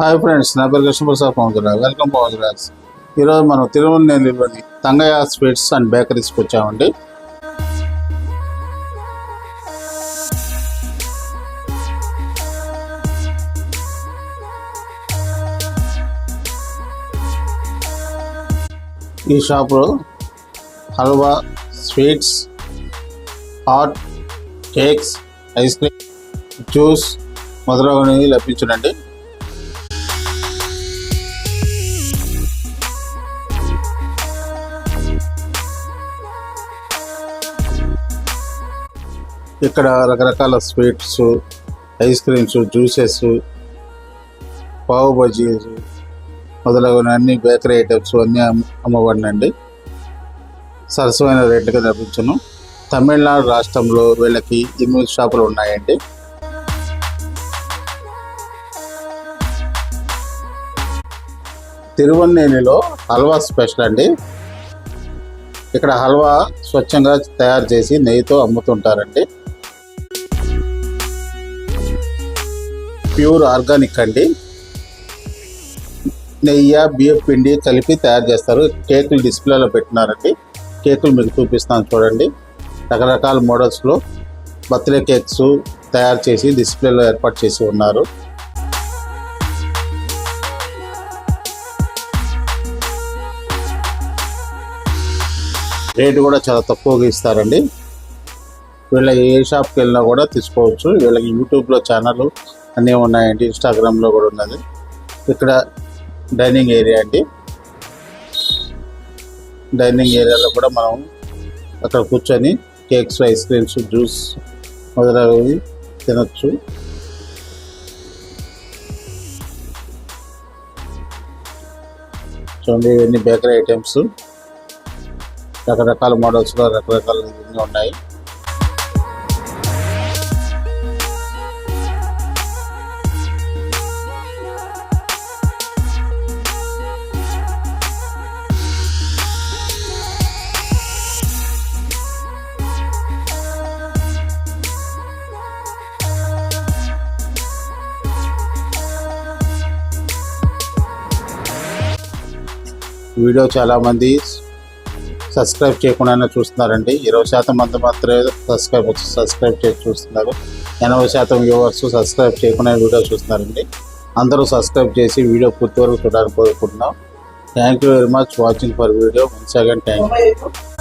Hi friends నా పేరు Krishnaprasad Pavan welcome Pavan Raj ఈరోజు మనం తిరువన్నెల్లిలోని తంగయ్య స్వీట్స్ అండ్ బేకరీస్కి వచ్చామండి ఈ షాప్లో halwa sweets hot cakes ice cream juice మొదలగునవి లభించునండి. ఇక్కడ రకరకాల స్వీట్స్ ఐస్ క్రీమ్స్ జ్యూసెస్ పావు బజీస్ మొదలగున అన్ని బేకరీ ఐటమ్స్ అన్నీ అమ్మబడినండి. సరసమైన రేట్లుగా లభించును తమిళనాడు రాష్ట్రంలో వీళ్ళకి ఎనిమిది షాపులు ఉన్నాయండి. తిరువన్నేనిలో హల్వా స్పెషల్ అండి. ఇక్కడ హల్వా స్వచ్ఛంగా తయారు చేసి నెయ్యితో అమ్ముతుంటారండి. ప్యూర్ ఆర్గానిక్ అండి. నెయ్యి బియ్యం పిండి కలిపి తయారు చేస్తారు. కేకులు డిస్ప్లేలో పెట్టినారండి. కేకులు మీకు చూపిస్తాను చూడండి. రకరకాల మోడల్స్లో బర్త్డే కేక్స్ తయారు చేసి డిస్ప్లేలో ఏర్పాటు చేసి ఉన్నారు. రేటు కూడా చాలా తక్కువగా ఇస్తారండి. వీళ్ళ ఏ షాప్కి వెళ్ళినా కూడా తీసుకోవచ్చు. వీళ్ళకి యూట్యూబ్లో ఛానల్ అన్నీ ఉన్నాయండి. ఇన్స్టాగ్రామ్లో కూడా ఉన్నది. ఇక్కడ డైనింగ్ ఏరియా అండి. డైనింగ్ ఏరియాలో కూడా మనం అక్కడ కూర్చొని కేక్స్ ఐస్ క్రీమ్స్ జ్యూస్ మొదలైనవి తినొచ్చు. చూడండి ఇవన్నీ బేకరీ ఐటమ్స్. రకరకాల మోడల్స్లో రకరకాల ఇవన్నీ ఉన్నాయి. వీడియో చాలామంది సబ్స్క్రైబ్ చేయకుండానే చూస్తున్నారండి. ఇరవై శాతం మంది మాత్రమే సబ్స్క్రైబ్ సబ్స్క్రైబ్ చేసి చూస్తున్నారు. ఎనభై శాతం వ్యూవర్స్ సబ్స్క్రైబ్ చేయకుండా వీడియో చూస్తున్నారండి. అందరూ సబ్స్క్రైబ్ చేసి వీడియో పూర్తి వరకు చూడాలని కోరుకుంటున్నాం. Thank you very much watching for video once again thank you